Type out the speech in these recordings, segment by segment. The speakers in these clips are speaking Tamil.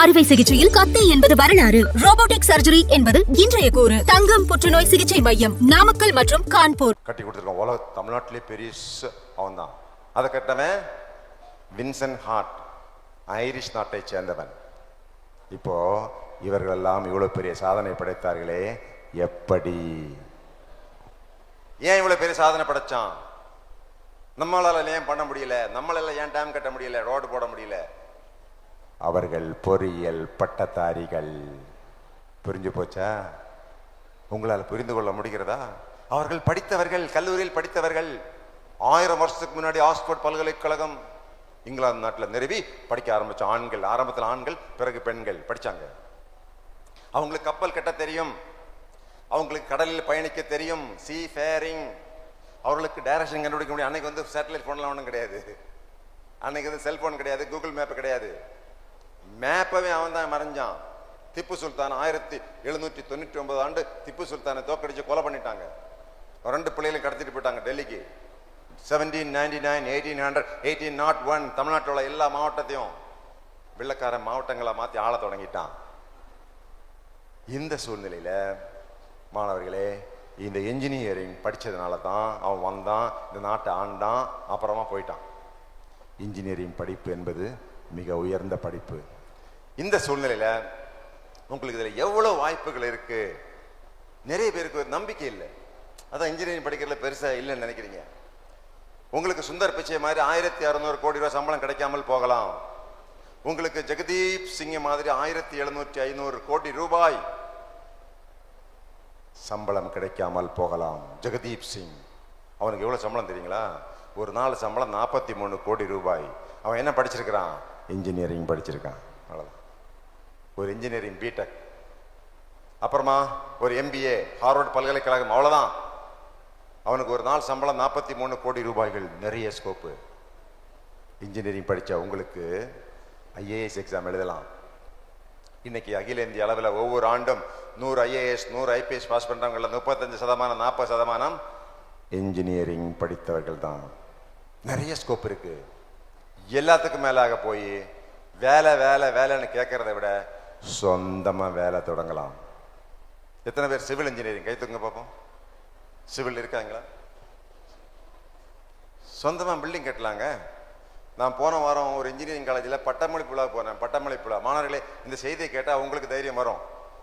அறுவை சிகிச்சையில் கத்தி என்பது வரலாறு. ரோபோட்டிக் சர்ஜரி என்பது இன்றைய கூறு. தங்கம் புற்றுநோய் சிகிச்சை மையம் நாமக்கல் மற்றும் கான்பூர். கட்டி கொடுத்துருக்கோம். உலக தமிழ்நாட்டிலே பெரிய அவன் தான் அதை கட்டவன் வின்சன் ஹார்ட் ஐரிஷ் நாட்டை சேர்ந்தவன். இப்போ இவர்கள் எல்லாம் இவ்வளவு பெரிய சாதனை படைத்தார்களே எப்படி? ஏன் இவ்வளவு பெரிய சாதனை படைச்சான்? நம்மளால ஏன் பண்ண முடியல? நம்மளால ஏன் டேம் கட்ட முடியல? ரோடு போட முடியல? அவர்கள் பொறியியல் பட்டதாரிகள். புரிஞ்சு போச்சா? உங்களால் புரிந்து கொள்ள முடிகிறதா? அவர்கள் படித்தவர்கள் கல்லூரியில் படித்தவர்கள். ஆயிரம் வருஷத்துக்கு முன்னாடி ஆக்ஸ்போர்ட் பல்கலைக்கழகம் இங்கிலாந்து நாட்டில் நிறுவி படிக்க ஆரம்பித்த ஆண்கள் ஆரம்பத்தில் ஆண்கள் பிறகு பெண்கள் படித்தாங்க அவங்களுக்கு கப்பல் கட்ட தெரியும். அவங்களுக்கு கடலில் பயணிக்க தெரியும். சீ ஃபேரிங் அவர்களுக்கு டைரக்ஷன் கண்டுபிடிக்க முடியும். அன்னைக்கு வந்து சேட்டலைட் ஃபோன்லாம் ஒன்றும் கிடையாது. அன்னைக்கு வந்து செல்ஃபோன் கிடையாது கூகுள் மேப் கிடையாது. மேப்பவே அவன் தான் மறைஞ்சான். திப்பு சுல்தான் ஆயிரத்தி எழுநூற்றி தொண்ணூற்றி ஒன்பது ஆண்டு திப்பு சுல்தானை தோக்கடிச்சு கொலை பண்ணிட்டாங்க. ரெண்டு பிள்ளைகளையும் கடத்திட்டு போயிட்டாங்க டெல்லிக்கு. Seventeen ninety nine eighteen hundred eighteen not one தமிழ்நாட்டில் உள்ள எல்லா மாவட்டத்தையும் வெள்ளக்கார மாவட்டங்களை மாற்றி ஆள தொடங்கிட்டான். இந்த சூழ்நிலையில் மாணவர்களே இந்த இன்ஜினியரிங் படித்ததுனால தான் அவன் வந்தான் இந்த நாட்டை ஆண்டான் அப்புறமா போயிட்டான். இன்ஜினியரிங் படிப்பு என்பது மிக உயர்ந்த படிப்பு. இந்த சூழ்நிலையில உங்களுக்கு இதுல எவ்வளவு வாய்ப்புகள் இருக்கு? நிறைய பேருக்கு ஒரு நம்பிக்கை இல்லை. அதான் இன்ஜினியரிங் படிக்கிறதுல பெருசா இல்லைன்னு நினைக்கிறீங்க. உங்களுக்கு சுந்தர் பிச்சை மாதிரி ஆயிரத்தி அறுநூறு கோடி ரூபாய் சம்பளம் கிடைக்காமல் போகலாம். உங்களுக்கு ஜெகதீப் சிங் மாதிரி ஆயிரத்தி எழுநூற்றி ஐநூறு கோடி ரூபாய் சம்பளம் கிடைக்காமல் போகலாம். ஜெகதீப் சிங். அவனுக்கு எவ்வளவு சம்பளம் தெரியுங்களா? ஒரு நாள் சம்பளம் நாற்பத்தி மூணு கோடி ரூபாய். அவன் என்ன படிச்சிருக்கிறான்? இன்ஜினியரிங் படிச்சிருக்கான். அவ்வளோதான் ஒரு இன்ஜினியரிங் பிடெக் அப்புறமா ஒரு எம்பிஏ ஹார்வர்ட் பல்கலைக்கழகம் அவ்வளோதான் அவனுக்கு ஒரு நாள் சம்பளம் நாற்பத்தி மூணு கோடி ரூபாய்கள் நிறைய ஸ்கோப்பு இன்ஜினியரிங் படித்த உங்களுக்கு ஐஏஎஸ் எக்ஸாம் எழுதலாம். இன்னைக்கு அகில இந்திய அளவில் ஒவ்வொரு ஆண்டும் நூறு ஐஏஎஸ் நூறு ஐபிஎஸ் பாஸ் பண்ணுறவங்கள முப்பத்தஞ்சு சதமானம் நாற்பது சதமானம் இன்ஜினியரிங் படித்தவர்கள் தான். நிறைய ஸ்கோப் இருக்குது எல்லாத்துக்கும் மேலாக போய் வேலை வேலை வேலைன்னு கேட்குறத விட சொந்தமாக வேலை தொடங்கலாம். எத்தனை பேர் சிவில் இன்ஜினியரிங் கைத்துங்க பார்ப்போம் சிவில் இருக்காங்களா? சொந்தமாக பில்டிங் கட்டலாங்க. நான் போன வாரம் ஒரு இன்ஜினியரிங் காலேஜில் பட்டமளிப்பு விழா போனேன். பட்டமளிப்பு விழா. மாணவர்களே இந்த செய்தியை கேட்டால் உங்களுக்கு தைரியம் வரும்.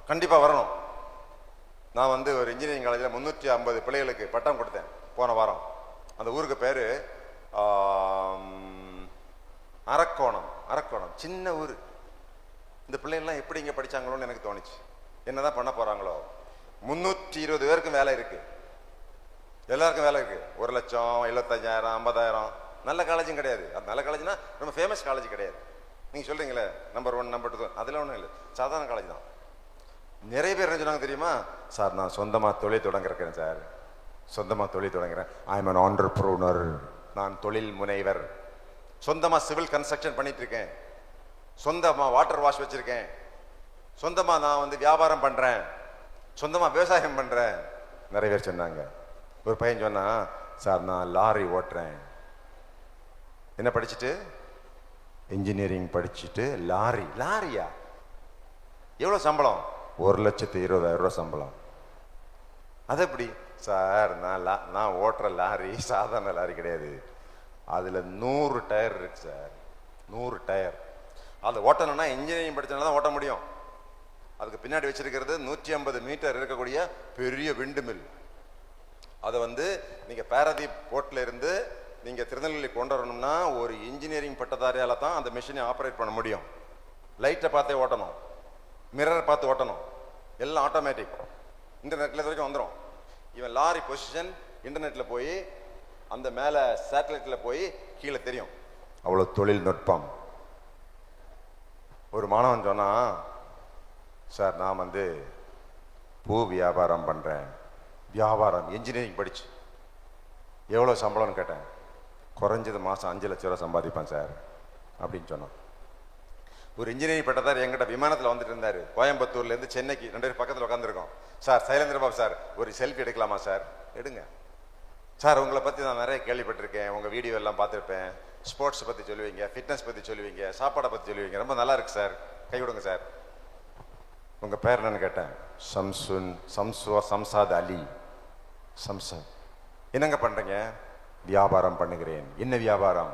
கண்டிப்பாக வரணும். நான் வந்து ஒரு இன்ஜினியரிங் காலேஜில் முந்நூற்றி ஐம்பது பிள்ளைகளுக்கு பட்டம் கொடுத்தேன் போன வாரம். அந்த ஊருக்கு பேர் அரக்கோணம். அரக்கோணம். சின்ன ஊர். இந்த பிள்ளைங்கள்லாம் எப்படி இங்கே படித்தாங்களோன்னு எனக்கு தோணுச்சு. என்னதான் பண்ண போகிறாங்களோ முந்நூற்றி இருபது பேருக்கும் வேலை இருக்குது எல்லாருக்கும் வேலை இருக்குது ஒரு லட்சம் எழுபத்தஞ்சாயிரம் ஐம்பதாயிரம். நல்ல காலேஜும் கிடையாது. அது நல்ல காலேஜ்னா ரொம்ப ஃபேமஸ் காலேஜ் கிடையாது. நீங்கள் சொல்கிறீங்களே நம்பர் ஒன் நம்பர் டூ அதில் ஒன்றும் இல்லை. சாதாரண காலேஜ் தான். நிறைய பேர் என்ன சொன்னாங்க தெரியுமா? சார் நான் சொந்தமாக தொழில் தொடங்கிருக்கேன் சார். சொந்தமாக தொழில் தொடங்குறேன். ஐ எம் ஆண்டர் ப்ரூனர் நான் தொழில் முனைவர். சொந்தமாக சிவில் கன்ஸ்ட்ரக்ஷன் பண்ணிட்டு இருக்கேன். சொந்தமாக வாட்டர் வாஷ் வச்சிருக்கேன். சொந்தமாக நான் வந்து வியாபாரம் பண்ணுறேன் சொந்தமாக விவசாயம் பண்ணுறேன் நிறைய பேர் சொன்னாங்க. ஒரு பையன் சொன்னான் சார் நான் லாரி ஓட்டுறேன். என்ன படிச்சுட்டு? இன்ஜினியரிங் படிச்சுட்டு லாரி. லாரியா? எவ்வளோ சம்பளம்? ஒரு லட்சத்து இருபதாயிரம் ரூபா சம்பளம். அது எப்படி? சார் நான் லா நான் ஓட்டுற லாரி சாதாரண லாரி கிடையாது. அதில் நூறு டயர் இருக்கு சார். நூறு டயர். அது ஓட்டணும்னா இன்ஜினியரிங் படித்தனால தான் ஓட்ட முடியும். அதுக்கு பின்னாடி வச்சிருக்கிறது நூற்றி ஐம்பது மீட்டர் இருக்கக்கூடிய பெரிய விண்டு மில் அதை வந்து நீங்கள் பாரதீப் போர்ட்டில் இருந்து நீங்கள் திருநெல்வேலி கொண்டு வரணும்னா ஒரு இன்ஜினியரிங் பட்டதாரியால் தான் அந்த மிஷினை ஆப்ரேட் பண்ண முடியும். லைட்டை பார்த்தே ஓட்டணும். மிரரை பார்த்து ஓட்டணும். எல்லாம் ஆட்டோமேட்டிக் இன்டர்நெட்டில் வரைக்கும் வந்துடும் இவன் லாரி பொசிஷன் இன்டர்நெட்டில் போய் அந்த மேலே சேட்டலைட்டில் போய் கீழே தெரியும். அவ்வளோ தொழில்நுட்பம் ஒரு மாணவன் சொன்னான் சார் நான் வந்து பூ வியாபாரம் பண்ணுறேன் வியாபாரம் இன்ஜினியரிங் படிச்சு. எவ்வளோ சம்பளம்னு கேட்டேன். குறைஞ்சது மாதம் அஞ்சு லட்ச ரூபா சம்பாதிப்பேன் சார். அப்படின்னு சொன்னான். ஒரு இன்ஜினியரிங் பட்டதார் எங்கிட்ட விமானத்தில் வந்துட்டு இருந்தார். கோயம்புத்தூர்லேருந்து சென்னைக்கு ரெண்டு பேரும் பக்கத்தில் உட்காந்துருக்கோம் சார் சைலேந்திர பாபு சார் ஒரு செல்ஃபி எடுக்கலாமா சார்? எடுங்க. சார் உங்களை பற்றி நான் நிறைய கேள்விப்பட்டிருக்கேன். உங்கள் வீடியோ எல்லாம் பார்த்துருப்பேன். ஸ்போர்ட்ஸ் பற்றி சொல்லுவீங்க ஃபிட்னஸ் பற்றி சொல்லுவீங்க சாப்பாடை பற்றி சொல்லுவீங்க. ரொம்ப நல்லா இருக்கு சார். கை விடுங்க சார். உங்க பேர் என்னன்னு கேட்டேன். சம்சுன் சம்சுவா சம்சாத் அலி. சம்சாத். என்னங்க பண்ணுறீங்க வியாபாரம் பண்ணுகிறேன். என்ன வியாபாரம்?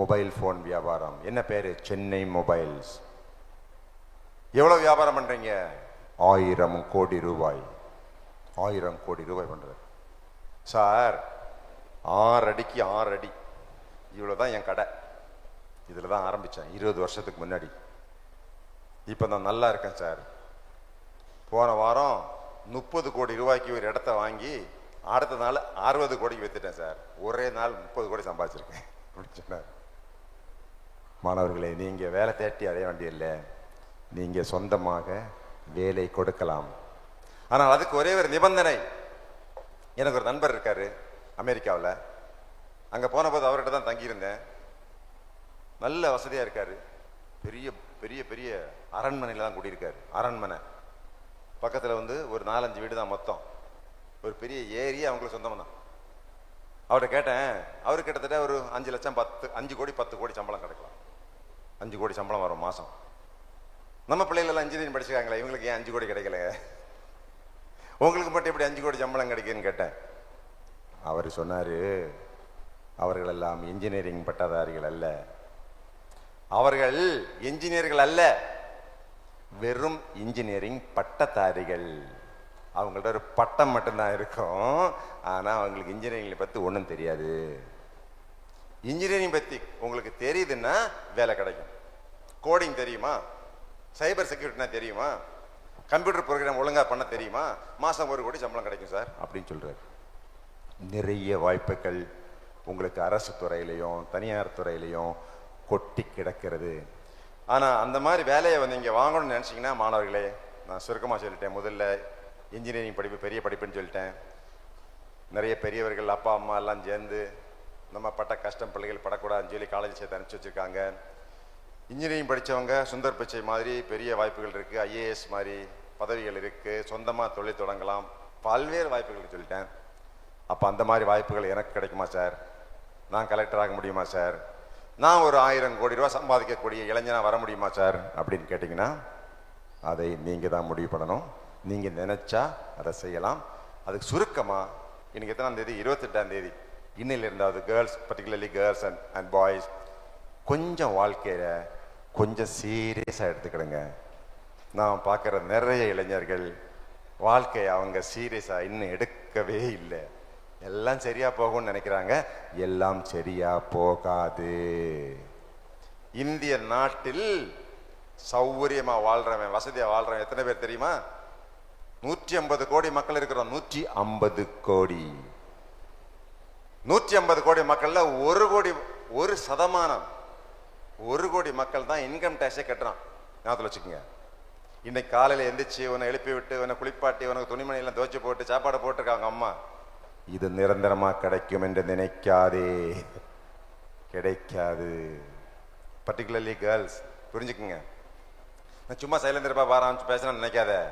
மொபைல் ஃபோன் வியாபாரம். என்ன பேர்? சென்னை மொபைல்ஸ். எவ்வளோ வியாபாரம் பண்ணுறீங்க ஆயிரம் கோடி ரூபாய். ஆயிரம் கோடி ரூபாய் பண்ணுறது சார் ஆறு அடிக்கு ஆறு அடி இவ்வளவுதான் என் கடை. இதில் தான் ஆரம்பித்தேன் இருபது வருஷத்துக்கு முன்னாடி. இப்போ நான் நல்லா இருக்கேன் சார். போன வாரம் முப்பது கோடி ரூபாய்க்கு ஒரு இடத்த வாங்கி அடுத்த நாள் அறுபது கோடிக்கு வித்துட்டேன் சார். ஒரே நாள் முப்பது கோடி சம்பாதிச்சிருக்கேன் அப்படின்னு சொன்னார். மாணவர்களே நீங்கள் வேலை தேட்டி அடைய வேண்டியதில்லை. நீங்கள் சொந்தமாக வேலை கொடுக்கலாம். ஆனால் அதுக்கு ஒரே ஒரு நிபந்தனை எனக்கு ஒரு நண்பர் இருக்கார் அமெரிக்காவில். அங்கே போன போது அவர்கிட்ட தான் தங்கியிருந்தேன். நல்ல வசதியாக இருக்கார். பெரிய பெரிய பெரிய அரண்மனையில் தான் குடியிருக்காரு. அரண்மனை. பக்கத்தில் வந்து ஒரு நாலஞ்சு வீடு தான் மொத்தம். ஒரு பெரிய ஏரியா அவங்களுக்கு சொந்தம் தான். அவர்கிட்ட கேட்டேன் அவர் கிட்டத்தட்ட ஒரு அஞ்சு லட்சம் பத்து அஞ்சு கோடி பத்து கோடி சம்பளம் கிடைக்கலாம். அஞ்சு கோடி சம்பளம் வரும் மாதம் நம்ம பிள்ளைகளெல்லாம் இன்ஜினியரிங் படிச்சிருக்காங்களே இவங்களுக்கு ஏன் அஞ்சு கோடி கிடைக்கல உங்களுக்கு மட்டும் இப்படி அஞ்சு கோடி சம்பளம் கிடைக்குன்னு கேட்டேன். அவர் சொன்னார் அவர்கள் எல்லாம் இன்ஜினியரிங் பட்டதாரிகள் அல்ல. அவர்கள் இன்ஜினியர்கள் அல்ல வெறும் இன்ஜினியரிங் பட்டதாரிகள். அவங்கள்ட்ட ஒரு பட்டம் மட்டும்தான் இருக்கும். ஆனால் அவங்களுக்கு இன்ஜினியரிங் பற்றி ஒன்றும் தெரியாது. இன்ஜினியரிங் பற்றி உங்களுக்கு தெரியுதுன்னா வேலை கிடைக்கும். கோடிங் தெரியுமா? சைபர் செக்யூரிட்டினா தெரியுமா? கம்ப்யூட்டர் ப்ரோக்ராம் ஒழுங்கா பண்ண தெரியுமா? மாசம் ஒரு கோடி சம்பளம் கிடைக்கும் சார். அப்படின்னு சொல்றாரு. நிறைய வாய்ப்புகள் உங்களுக்கு அரசு துறையிலையும் தனியார் துறையிலையும் கொட்டி கிடக்கிறது. ஆனா அந்த மாதிரி வேலையை வந்து இங்க வாங்கணும்னு நினைச்சீங்கன்னா மாணவர்களே நான் சுருக்கமா சொல்லிட்டேன். முதல்ல இன்ஜினியரிங் படிப்பு பெரிய படிப்புன்னு சொல்லிட்டேன். நிறைய பெரியவர்கள் அப்பா அம்மா எல்லாம் சேர்ந்து நம்ம பட்ட கஷ்டம் பிள்ளைகள் படக்கூடாதுன்னு சொல்லி காலேஜ் சேர்த்து அனுப்பிச்சு வச்சிருக்காங்க. இன்ஜினியரிங் படித்தவங்க சுந்தர் பிச்சை மாதிரி பெரிய வாய்ப்புகள் இருக்குது ஐஏஎஸ் மாதிரி பதவிகள் இருக்குது சொந்தமாக தொழில் தொடங்கலாம். பல்வேறு வாய்ப்புகள் சொல்லிட்டேன். அப்போ அந்த மாதிரி வாய்ப்புகள் எனக்கு கிடைக்குமா சார்? நான் கலெக்டர் ஆக முடியுமா சார்? நான் ஒரு ஆயிரம் கோடி ரூபா சம்பாதிக்கக்கூடிய இளைஞனாக வர முடியுமா சார்? அப்படின்னு கேட்டிங்கன்னா அதை நீங்கள் தான் முடிவு பண்ணணும். நீங்கள் நினச்சா அதை செய்யலாம். அதுக்கு சுருக்கமாக இன்னைக்கு எத்தனாம் தேதி? இருபத்தெட்டாம் தேதி. இன்னையில இருந்தாவது girls particularly girls and and boys கொஞ்சம் வாழ்க்கையில் கொஞ்சம் சீரியஸாக எடுத்துக்கிடுங்க. நான் பார்க்குற நிறைய இளைஞர்கள் வாழ்க்கையை அவங்க சீரியஸாக இன்னும் எடுக்கவே இல்லை. எல்லாம் சரியாக போகும்னு நினைக்கிறாங்க. எல்லாம் சரியாக போகாது. இந்திய நாட்டில் சௌகரியமாக வாழ்கிறவன் வசதியாக வாழ்கிறவன் எத்தனை பேர் தெரியுமா? நூற்றி ஐம்பது கோடி மக்கள் இருக்கிறோம். நூற்றி ஐம்பது கோடி. நூற்றி ஐம்பது கோடி மக்களில் ஒரு கோடி ஒரு சதமானம் ஒரு கோடி மக்கள் தான் இன்கம் டேக்ஸே கட்டுறான். ஞாபகத்தில் வச்சுக்கோங்க. இன்னைக்கு காலையில் எந்திரிச்சு உன்னை எழுப்பி விட்டு உன்னை குளிப்பாட்டி உனக்கு துணிமணியெல்லாம் துவச்சி துவைச்சு போட்டு சாப்பாடு போட்டிருக்காங்க அம்மா. இது நிரந்தரமாக கிடைக்கும் என்று நினைக்காதே. கிடைக்காது. பர்டிகுலர்லி கேர்ள்ஸ் புரிஞ்சுக்குங்க. நான் சும்மா சைலண்ட் இருப்பா ஆரம்பிச்சு பேசணும்னு நினைக்காத.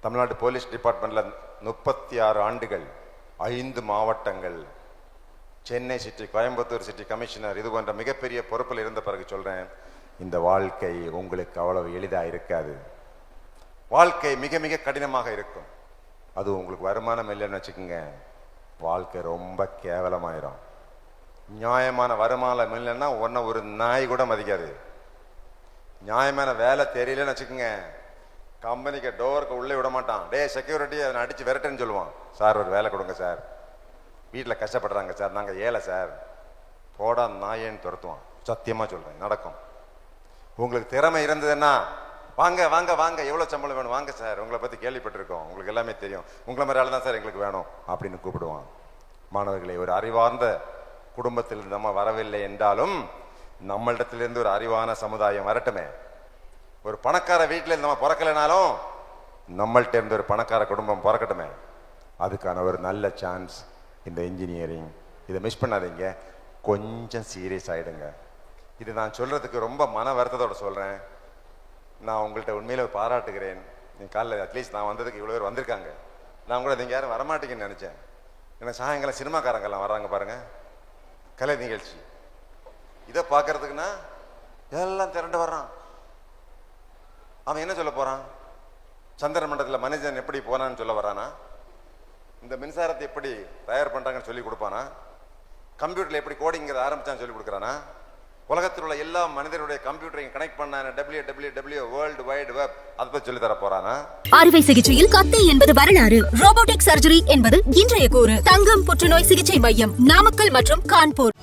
தமிழ்நாடு போலீஸ் டிபார்ட்மெண்ட்டில் முப்பத்தி ஆறு ஆண்டுகள் ஐந்து மாவட்டங்கள் Chennai city Coimbatore city commissioner இது போன்ற மிகப்பெரிய பொறுப்பில் இருந்த பிறகு சொல்கிறேன் இந்த வாழ்க்கை உங்களுக்கு அவ்வளவு எளிதாக இருக்காது. வாழ்க்கை மிக மிக கடினமாக இருக்கும். அது உங்களுக்கு வருமானம் இல்லைன்னு வச்சுக்கோங்க. வாழ்க்கை ரொம்ப கேவலமாயிரும். நியாயமான வருமானம் இல்லைன்னா உன்னை ஒரு நாய் கூட மதிக்காது. நியாயமான வேலை தெரியலன்னு வச்சுக்கோங்க. கம்பெனிக்கு டோருக்கு உள்ளே விட மாட்டான். டே செக்யூரிட்டி அதை அடிச்சு விரட்டுன்னு சொல்லுவான். சார் ஒரு வேலை கொடுங்க சார். வீட்டில் கஷ்டப்படுறாங்க சார். நாங்கள் ஏழை சார். போடா நாயேன்னு துரத்துவான். சத்தியமாக சொல்கிறேன் நடக்கும். உங்களுக்கு திறமை இருந்ததுன்னா வாங்க வாங்க வாங்க எவ்வளோ சம்பளம் வேணும்? வாங்க சார். உங்களை பற்றி கேள்விப்பட்டிருக்கோம். உங்களுக்கு எல்லாமே தெரியும். உங்களை மாதிரி ஆள் தான் சார் எங்களுக்கு வேணும் அப்படின்னு கூப்பிடுவான். மாணவர்களை ஒரு அறிவார்ந்த குடும்பத்தில் நம்ம வரவில்லை என்றாலும் நம்மளிடத்திலிருந்து ஒரு அறிவான சமுதாயம் வரட்டுமே. ஒரு பணக்கார வீட்டில் நம்ம பிறக்கலைனாலும் நம்மள்ட்ட இருந்து ஒரு பணக்கார குடும்பம் பிறக்கட்டுமே. அதுக்கான ஒரு நல்ல சான்ஸ் இந்த இன்ஜினியரிங் இதை மிஸ் பண்ணாதீங்க. கொஞ்சம் சீரியஸ் ஆகிடுங்க இது நான் சொல்கிறதுக்கு ரொம்ப மன வருத்தத்தோட சொல்கிறேன் நான் உங்கள்கிட்ட உண்மையில பாராட்டுகிறேன். நீங்கள் காலைல அட்லீஸ்ட் நான் வந்ததுக்கு இவ்வளோ பேர் வந்திருக்காங்க. நான் கூட நீங்கள் யாரும் வரமாட்டீங்கன்னு நினச்சேன். ஏன்னா சாயங்காலம் சினிமாக்காரங்கெல்லாம் வர்றாங்க பாருங்கள் கலை நிகழ்ச்சி. இதை பார்க்கறதுக்குன்னா எல்லாம் திரண்டு வர்றான். அவன் என்ன சொல்ல போகிறான் சந்திர மண்டலத்தில் மனிதன் எப்படி போனான்னு சொல்ல வரானா இந்த மின்சாரத்தை எப்படி தயார் பண்ணுறாங்கன்னு சொல்லி கொடுப்பானா? கம்ப்யூட்டரில் எப்படி கோடிங்கிறத ஆரம்பித்தான்னு சொல்லி கொடுக்குறானா? உலகத்தில் உள்ள எல்லா மனிதனுடைய கம்ப்யூட்டரையும் கனெக்ட் பண்ண W W W world wide web அதை பத்தி சொல்லி தர போறானா? அறுவை சிகிச்சையில் கத்தை என்பது வரலாறு. ரோபோட்டிக் சர்ஜரி என்பது இன்றைய கூறு. தங்கம் புற்றுநோய் சிகிச்சை மையம் நாமக்கல் மற்றும் கான்பூர்.